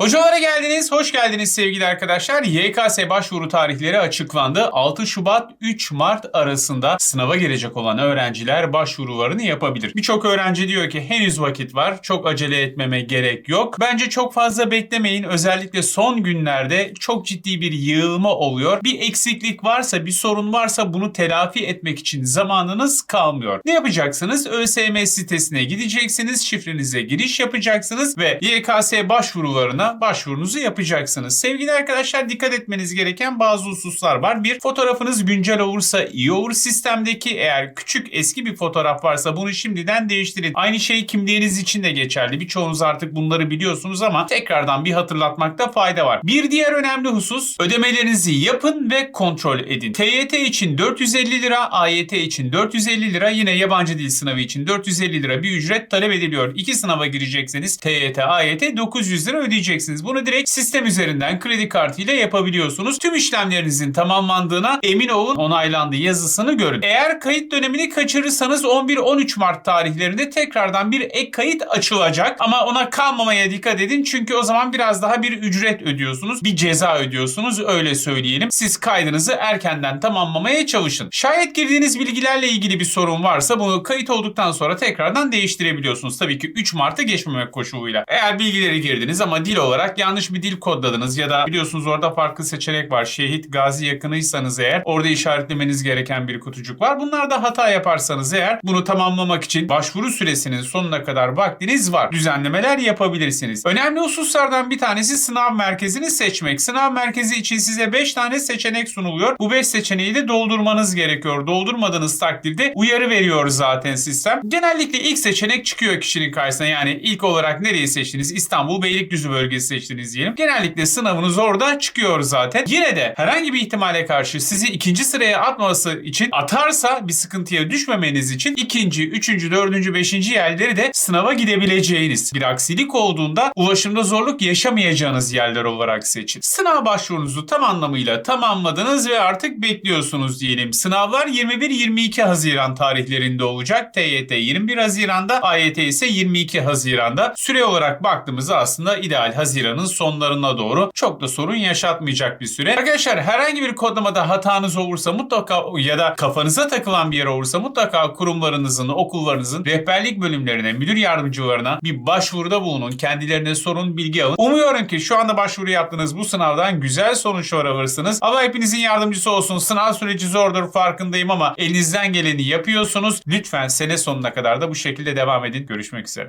Hocalara geldiniz, hoş geldiniz sevgili arkadaşlar. YKS başvuru tarihleri açıklandı. 6 Şubat 3 Mart arasında sınava girecek olan öğrenciler başvurularını yapabilir. Birçok öğrenci diyor ki henüz vakit var, çok acele etmeme gerek yok. Bence çok fazla beklemeyin. Özellikle son günlerde çok ciddi bir yığılma oluyor. Bir eksiklik varsa, bir sorun varsa bunu telafi etmek için zamanınız kalmıyor. Ne yapacaksınız? ÖSYM sitesine gideceksiniz, şifrenize giriş yapacaksınız ve YKS başvurularına başvurunuzu yapacaksınız. Sevgili arkadaşlar dikkat etmeniz gereken bazı hususlar var. Bir, fotoğrafınız güncel olursa iyi olur. Sistemdeki eğer küçük eski bir fotoğraf varsa bunu şimdiden değiştirin. Aynı şey kimliğiniz için de geçerli. Birçoğunuz artık bunları biliyorsunuz ama tekrardan bir hatırlatmakta fayda var. Bir diğer önemli husus ödemelerinizi yapın ve kontrol edin. TYT için 450 lira, AYT için 450 lira, yine yabancı dil sınavı için 450 lira bir ücret talep ediliyor. İki sınava girecekseniz TYT, AYT 900 lira ödeyeceksiniz. Bunu direkt sistem üzerinden kredi kartıyla yapabiliyorsunuz. Tüm işlemlerinizin tamamlandığına emin olun onaylandı yazısını görün. Eğer kayıt dönemini kaçırırsanız 11-13 Mart tarihlerinde tekrardan bir ek kayıt açılacak. Ama ona kalmamaya dikkat edin çünkü o zaman biraz daha bir ücret ödüyorsunuz. Bir ceza ödüyorsunuz öyle söyleyelim. Siz kaydınızı erkenden tamamlamaya çalışın. Şayet girdiğiniz bilgilerle ilgili bir sorun varsa bunu kayıt olduktan sonra tekrardan değiştirebiliyorsunuz. Tabii ki 3 Mart'ı geçmemek koşuluyla. Eğer bilgileri girdiniz ama dil olarak yanlış bir dil kodladınız ya da biliyorsunuz orada farklı seçenek var. Şehit, gazi yakınıysanız eğer orada işaretlemeniz gereken bir kutucuk var. Bunlarda hata yaparsanız eğer bunu tamamlamak için başvuru süresinin sonuna kadar vaktiniz var. Düzenlemeler yapabilirsiniz. Önemli hususlardan bir tanesi sınav merkezini seçmek. Sınav merkezi için size 5 tane seçenek sunuluyor. Bu 5 seçeneği de doldurmanız gerekiyor. Doldurmadığınız takdirde uyarı veriyor zaten sistem. Genellikle ilk seçenek çıkıyor kişinin karşısına. Yani ilk olarak nereyi seçtiniz? İstanbul Beylikdüzü bölgesi seçtiniz diyelim. Genellikle sınavınız orada çıkıyor zaten. Yine de herhangi bir ihtimale karşı sizi ikinci sıraya atması için atarsa bir sıkıntıya düşmemeniz için ikinci, üçüncü, dördüncü, beşinci yerleri de sınava gidebileceğiniz bir aksilik olduğunda ulaşımda zorluk yaşamayacağınız yerler olarak seçin. Sınav başvurunuzu tam anlamıyla tamamladınız ve artık bekliyorsunuz diyelim. Sınavlar 21-22 Haziran tarihlerinde olacak. TYT 21 Haziran'da, AYT ise 22 Haziran'da. Süre olarak baktığımızda aslında ideal Haziran'ın sonlarına doğru çok da sorun yaşatmayacak bir süre. Arkadaşlar herhangi bir kodlamada hatanız olursa mutlaka ya da kafanıza takılan bir yer olursa mutlaka kurumlarınızın, okullarınızın rehberlik bölümlerine, müdür yardımcılarına bir başvuruda bulunun. Kendilerine sorun, bilgi alın. Umuyorum ki şu anda başvuru yaptığınız bu sınavdan güzel sonuçlar alırsınız. Allah hepinizin yardımcısı olsun. Sınav süreci zordur farkındayım ama elinizden geleni yapıyorsunuz. Lütfen sene sonuna kadar da bu şekilde devam edin. Görüşmek üzere.